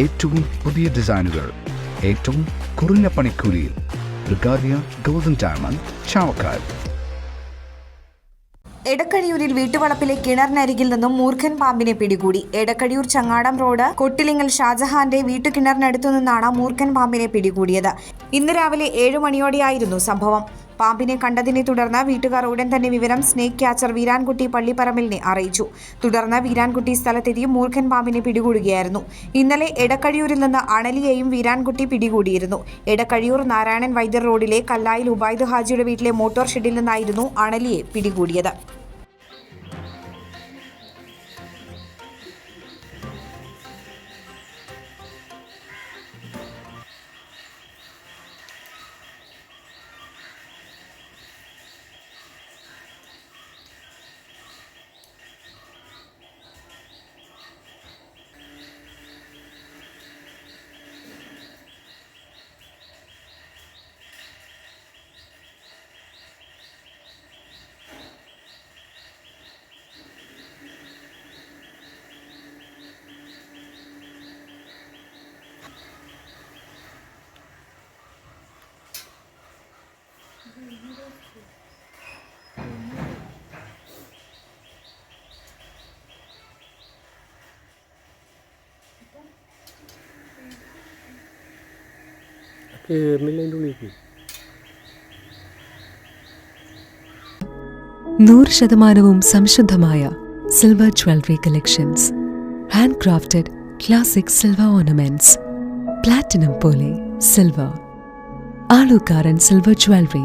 ഏറ്റവും പുതിയ ഡിസൈനുകൾ ഏറ്റവും കുറഞ്ഞ പണിക്കൂലിയിൽ. ബ്രിഗാദിയ ഗോൾഡൻ ഡയമണ്ട് ചാവക്കാൽ എടക്കഴിയൂരിൽ വീട്ടുവളപ്പിലെ കിണറിനരികിൽ നിന്നും മൂർഖൻ പാമ്പിനെ പിടികൂടി. എടക്കഴിയൂർ ചങ്ങാടം റോഡ് കൊട്ടിലിങ്ങൽ ഷാജഹാന്റെ വീട്ടുകിണറിനടുത്തു നിന്നാണ് മൂർഖൻ പാമ്പിനെ പിടികൂടിയത്. ഇന്ന് രാവിലെ ഏഴു മണിയോടെയായിരുന്നു സംഭവം. പാമ്പിനെ കണ്ടതിനെ തുടർന്ന് വീട്ടുകാർ ഉടൻ തന്നെ വിവരം സ്നേക്ക് ക്യാച്ചർ വീരാൻകുട്ടി പള്ളിപ്പറമ്പിലിനെ അറിയിച്ചു. തുടർന്ന് വീരാൻകുട്ടി സ്ഥലത്തെത്തി മൂർഖൻ പാമ്പിനെ പിടികൂടുകയായിരുന്നു. ഇന്നലെ എടക്കഴിയൂരിൽ നിന്ന് അണലിയെയും വീരാൻകുട്ടി പിടികൂടിയിരുന്നു. എടക്കഴിയൂർ നാരായണൻ വൈദ്യർ റോഡിലെ കല്ലായിൽ ഉബൈദ് ഹാജിയുടെ വീട്ടിലെ മോട്ടോർ ഷെഡിൽ നിന്നായിരുന്നു അണലിയെ പിടികൂടിയത്. കയറുന്നില്ല അതിന്റെ ഉള്ളിലേക്ക്? നൂറ് ശതമാനവും സംശുദ്ധമായ silver jewellery collections hand crafted classic silver ornaments platinum പോലെ silver Alukkaran silver jewellery